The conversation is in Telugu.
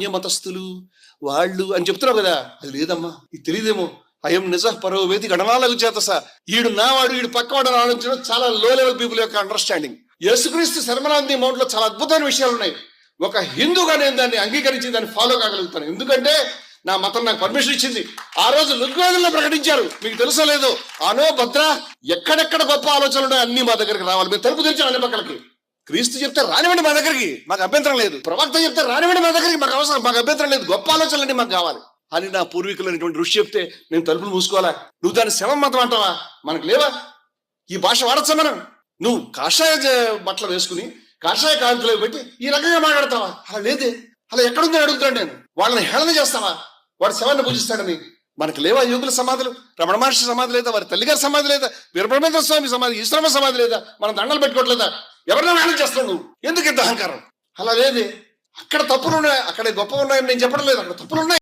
అన్య మతస్థులు వాళ్ళు అని చెప్తున్నావు కదా. అది లేదమ్మా. ఇది తెలియదేమో అయం నిజ పరో వేది గణనాలకు చేత సా ఈడు నావాడు ఈడు పక్కవాడు ఆలోచించడం చాలా లో లెవెల్ పీపుల్ యొక్క అండర్స్టాండింగ్ యేసుక్రీస్తు శర్మనాంది మౌంట్లో చాలా అద్భుతమైన విషయాలు ఉన్నాయి. ఒక హిందూగా నేను దాన్ని అంగీకరించి దాన్ని ఫాలో కాగలుగుతాను. ఎందుకంటే నా మతం నాకు పర్మిషన్ ఇచ్చింది. ఆ రోజు ఋగ్వేదంలో ప్రకటించారు. మీకు తెలుసో లేదో? అనో భద్ర ఎక్కడెక్కడ గొప్ప ఆలోచనలు అన్ని మా దగ్గరికి రావాలి. మీరు తలుపు తెరిచాం అన్ని పక్కలకి. క్రీస్తు చెప్తే రానివ్వండి మా దగ్గరికి మాకు అభ్యంతరం లేదు. ప్రవక్త చెప్తే రానివ్వండి మా దగ్గరికి మాకు అవసరం మాకు అభ్యంతరం లేదు. గొప్ప ఆలోచనలండి మాకు కావాలి. అని నా పూర్వీకులైనటువంటి ఋషి చెప్తే నేను తలుపులు మూసుకోవాలా? నువ్వు దాన్ని శవం మతం అంటావా? మనకు లేవా? ఈ భాష వాడచ్చా మనం? నువ్వు కాషాయ బట్టలు వేసుకుని కాషాయ కాంతిలో పెట్టి ఈ రకంగా మాట్లాడతావా? అలా లేదే. అలా ఎక్కడుందని అడుగుతాను నేను. వాళ్ళని హేళన చేస్తావా? వాడు శవాన్ని పూజిస్తాడని. మనకు లేవా యోగుల సమాధులు? రమణ మహర్షి సమాధి లేదా? వారి తల్లిగారి సమాధి లేదా? వీరబ్రహ్మేంద్ర స్వామి సమాధి ఈశ్వరమ సమాధి లేదా? మనం దండలు పెట్టుకోవట్లేదా? ఎవరినో మేనేజ్ చేస్తావు నువ్వు? ఎందుకు ఇంత అహంకారం? అలా లేదే. అక్కడ తప్పులు ఉన్నాయి అక్కడ గొప్ప ఉన్నాయని నేను చెప్పడం లేదు. అక్కడ తప్పులు ఉన్నాయి